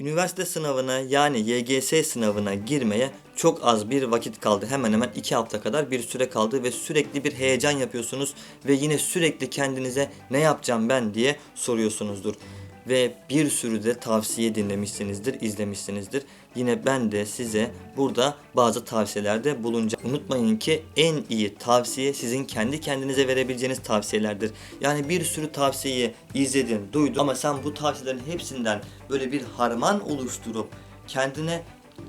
Üniversite sınavına yani YGS sınavına girmeye çok az bir vakit kaldı. Hemen hemen 2 hafta kadar bir süre kaldı ve sürekli bir heyecan yapıyorsunuz ve yine sürekli kendinize ne yapacağım ben diye soruyorsunuzdur. Ve bir sürü de tavsiye dinlemişsinizdir, izlemişsinizdir. Yine ben de size burada bazı tavsiyelerde bulunacağım. Unutmayın ki en iyi tavsiye sizin kendi kendinize verebileceğiniz tavsiyelerdir. Yani bir sürü tavsiyeyi izledin, duydun ama sen bu tavsiyelerin hepsinden böyle bir harman oluşturup kendine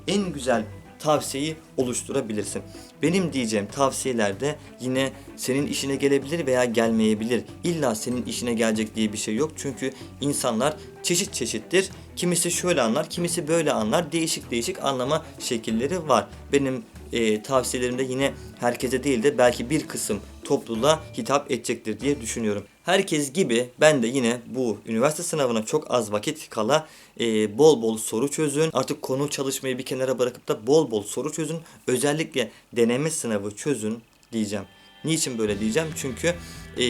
en güzel tavsiyeyi oluşturabilirsin. Benim diyeceğim tavsiyeler de yine senin işine gelebilir veya gelmeyebilir. İlla senin işine gelecek diye bir şey yok. Çünkü insanlar çeşit çeşittir. Kimisi şöyle anlar, kimisi böyle anlar. Değişik değişik anlama şekilleri var. Benim e, tavsiyelerimde yine herkese değil de belki bir kısım topluluğa hitap edecektir diye düşünüyorum. Herkes gibi ben de yine bu üniversite sınavına çok az vakit kala e, bol bol soru çözün. Artık konu çalışmayı bir kenara bırakıp da bol bol soru çözün. Özellikle deneme sınavı çözün diyeceğim. Niçin böyle diyeceğim? Çünkü e,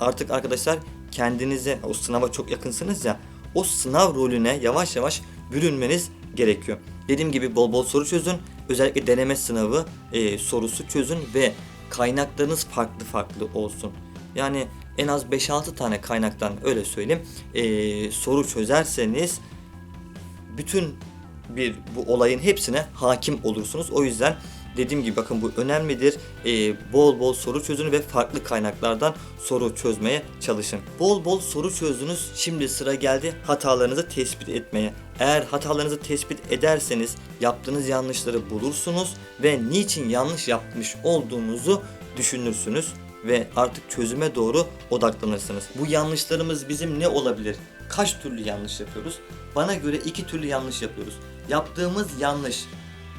artık arkadaşlar kendinize o sınava çok yakınsınız ya o sınav rolüne yavaş yavaş bürünmeniz gerekiyor. Dediğim gibi bol bol soru çözün. Özellikle deneme sınavı e, sorusu çözün ve kaynaklarınız farklı farklı olsun. Yani en az 5-6 tane kaynaktan öyle söyleyeyim e, soru çözerseniz bütün bir bu olayın hepsine hakim olursunuz. O yüzden dediğim gibi bakın bu önemlidir. Ee, bol bol soru çözün ve farklı kaynaklardan soru çözmeye çalışın. Bol bol soru çözdünüz. Şimdi sıra geldi hatalarınızı tespit etmeye. Eğer hatalarınızı tespit ederseniz yaptığınız yanlışları bulursunuz ve niçin yanlış yapmış olduğunuzu düşünürsünüz ve artık çözüme doğru odaklanırsınız. Bu yanlışlarımız bizim ne olabilir? Kaç türlü yanlış yapıyoruz? Bana göre iki türlü yanlış yapıyoruz. Yaptığımız yanlış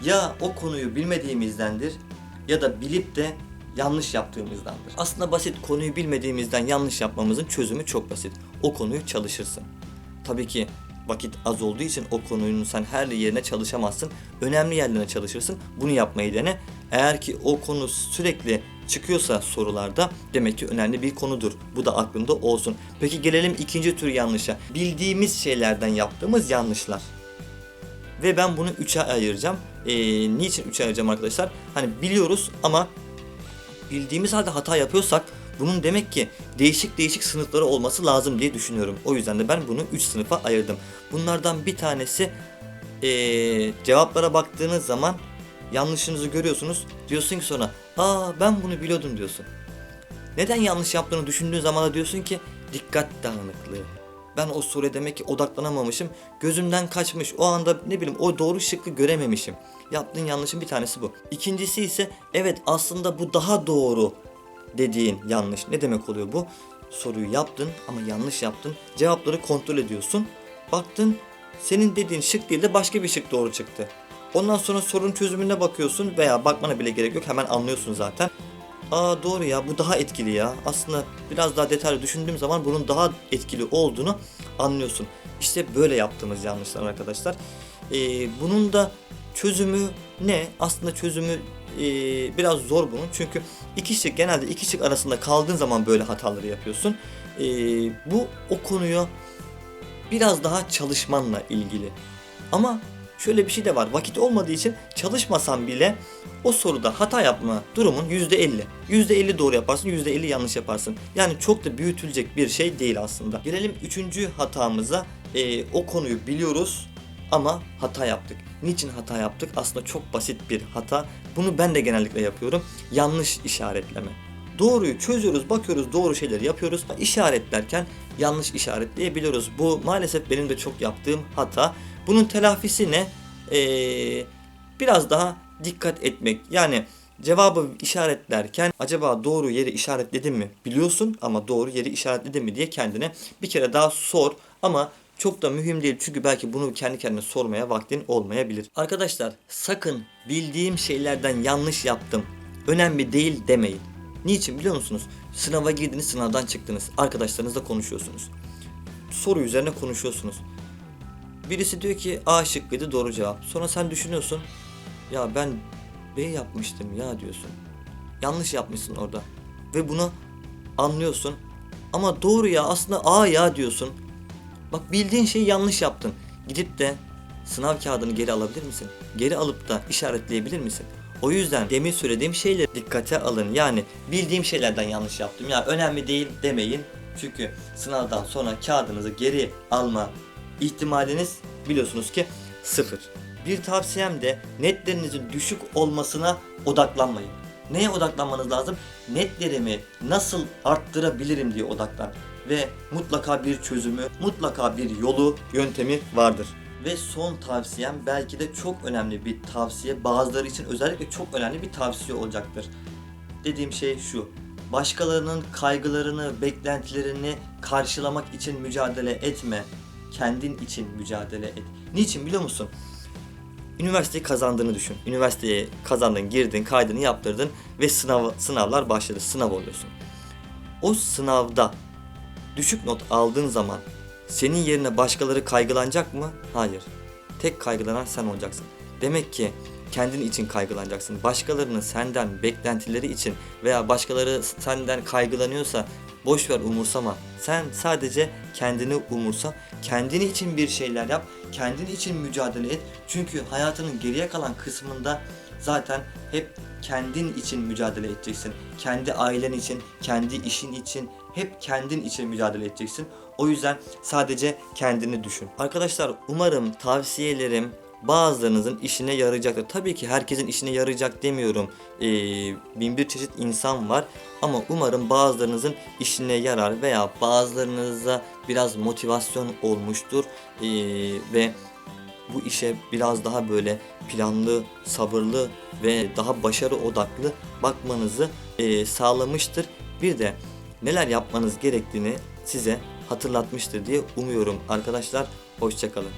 ya o konuyu bilmediğimizdendir ya da bilip de yanlış yaptığımızdandır. Aslında basit konuyu bilmediğimizden yanlış yapmamızın çözümü çok basit. O konuyu çalışırsın. Tabii ki vakit az olduğu için o konunun sen her yerine çalışamazsın. Önemli yerlerine çalışırsın. Bunu yapmayı dene. Eğer ki o konu sürekli çıkıyorsa sorularda demek ki önemli bir konudur. Bu da aklında olsun. Peki gelelim ikinci tür yanlışa. Bildiğimiz şeylerden yaptığımız yanlışlar. Ve ben bunu 3'e ayıracağım. Ee, niçin 3'e ayıracağım arkadaşlar? Hani biliyoruz ama bildiğimiz halde hata yapıyorsak bunun demek ki değişik değişik sınıfları olması lazım diye düşünüyorum. O yüzden de ben bunu 3 sınıfa ayırdım. Bunlardan bir tanesi ee, cevaplara baktığınız zaman yanlışınızı görüyorsunuz. Diyorsun ki sonra aa ben bunu biliyordum diyorsun. Neden yanlış yaptığını düşündüğün zaman da diyorsun ki dikkat dağınıklığı. Ben o soruya demek ki odaklanamamışım. Gözümden kaçmış. O anda ne bileyim o doğru şıkkı görememişim. Yaptığın yanlışın bir tanesi bu. İkincisi ise evet aslında bu daha doğru dediğin yanlış. Ne demek oluyor bu? Soruyu yaptın ama yanlış yaptın. Cevapları kontrol ediyorsun. Baktın senin dediğin şık değil de başka bir şık doğru çıktı. Ondan sonra sorun çözümüne bakıyorsun veya bakmana bile gerek yok hemen anlıyorsun zaten. Aa doğru ya bu daha etkili ya. Aslında biraz daha detaylı düşündüğüm zaman bunun daha etkili olduğunu anlıyorsun. İşte böyle yaptığımız yanlışlar arkadaşlar. Ee, bunun da çözümü ne? Aslında çözümü e, biraz zor bunun. Çünkü iki şık genelde iki şık arasında kaldığın zaman böyle hataları yapıyorsun. Ee, bu o konuyu biraz daha çalışmanla ilgili. Ama şöyle bir şey de var. Vakit olmadığı için çalışmasan bile o soruda hata yapma durumun %50. %50 doğru yaparsın, %50 yanlış yaparsın. Yani çok da büyütülecek bir şey değil aslında. Gelelim üçüncü hatamıza. Ee, o konuyu biliyoruz ama hata yaptık. Niçin hata yaptık? Aslında çok basit bir hata. Bunu ben de genellikle yapıyorum. Yanlış işaretleme. Doğruyu çözüyoruz, bakıyoruz, doğru şeyleri yapıyoruz. İşaretlerken yanlış işaretleyebiliyoruz. Bu maalesef benim de çok yaptığım hata. Bunun telafisi ne? Ee, biraz daha dikkat etmek. Yani cevabı işaretlerken acaba doğru yeri işaretledim mi biliyorsun ama doğru yeri işaretledim mi diye kendine bir kere daha sor ama çok da mühim değil çünkü belki bunu kendi kendine sormaya vaktin olmayabilir. Arkadaşlar sakın bildiğim şeylerden yanlış yaptım. Önemli değil demeyin. Niçin biliyor musunuz? Sınava girdiniz, sınavdan çıktınız. Arkadaşlarınızla konuşuyorsunuz. Soru üzerine konuşuyorsunuz. Birisi diyor ki A şıkkıydı doğru cevap. Sonra sen düşünüyorsun. Ya ben B yapmıştım ya diyorsun. Yanlış yapmışsın orada. Ve bunu anlıyorsun. Ama doğru ya aslında A ya diyorsun. Bak bildiğin şeyi yanlış yaptın. gidip de sınav kağıdını geri alabilir misin? Geri alıp da işaretleyebilir misin? O yüzden demin söylediğim şeyleri dikkate alın. Yani bildiğim şeylerden yanlış yaptım. Ya önemli değil demeyin. Çünkü sınavdan sonra kağıdınızı geri alma ihtimaliniz biliyorsunuz ki sıfır. Bir tavsiyem de netlerinizin düşük olmasına odaklanmayın. Neye odaklanmanız lazım? Netlerimi nasıl arttırabilirim diye odaklan. Ve mutlaka bir çözümü, mutlaka bir yolu, yöntemi vardır. Ve son tavsiyem belki de çok önemli bir tavsiye. Bazıları için özellikle çok önemli bir tavsiye olacaktır. Dediğim şey şu. Başkalarının kaygılarını, beklentilerini karşılamak için mücadele etme. Kendin için mücadele et. Niçin biliyor musun? Üniversiteyi kazandığını düşün. Üniversiteye kazandın, girdin, kaydını yaptırdın ve sınav sınavlar başladı. Sınav oluyorsun. O sınavda düşük not aldığın zaman senin yerine başkaları kaygılanacak mı? Hayır. Tek kaygılanan sen olacaksın. Demek ki kendin için kaygılanacaksın. Başkalarının senden beklentileri için veya başkaları senden kaygılanıyorsa boş ver umursama. Sen sadece kendini umursa, kendini için bir şeyler yap, kendin için mücadele et. Çünkü hayatının geriye kalan kısmında zaten hep kendin için mücadele edeceksin. Kendi ailen için, kendi işin için, hep kendin için mücadele edeceksin. O yüzden sadece kendini düşün. Arkadaşlar umarım tavsiyelerim bazılarınızın işine yarayacaktır. Tabii ki herkesin işine yarayacak demiyorum. Ee, bin bir çeşit insan var. Ama umarım bazılarınızın işine yarar veya bazılarınıza biraz motivasyon olmuştur. Ee, ve bu işe biraz daha böyle planlı, sabırlı ve daha başarı odaklı bakmanızı e, sağlamıştır. Bir de neler yapmanız gerektiğini size hatırlatmıştır diye umuyorum arkadaşlar. Hoşçakalın.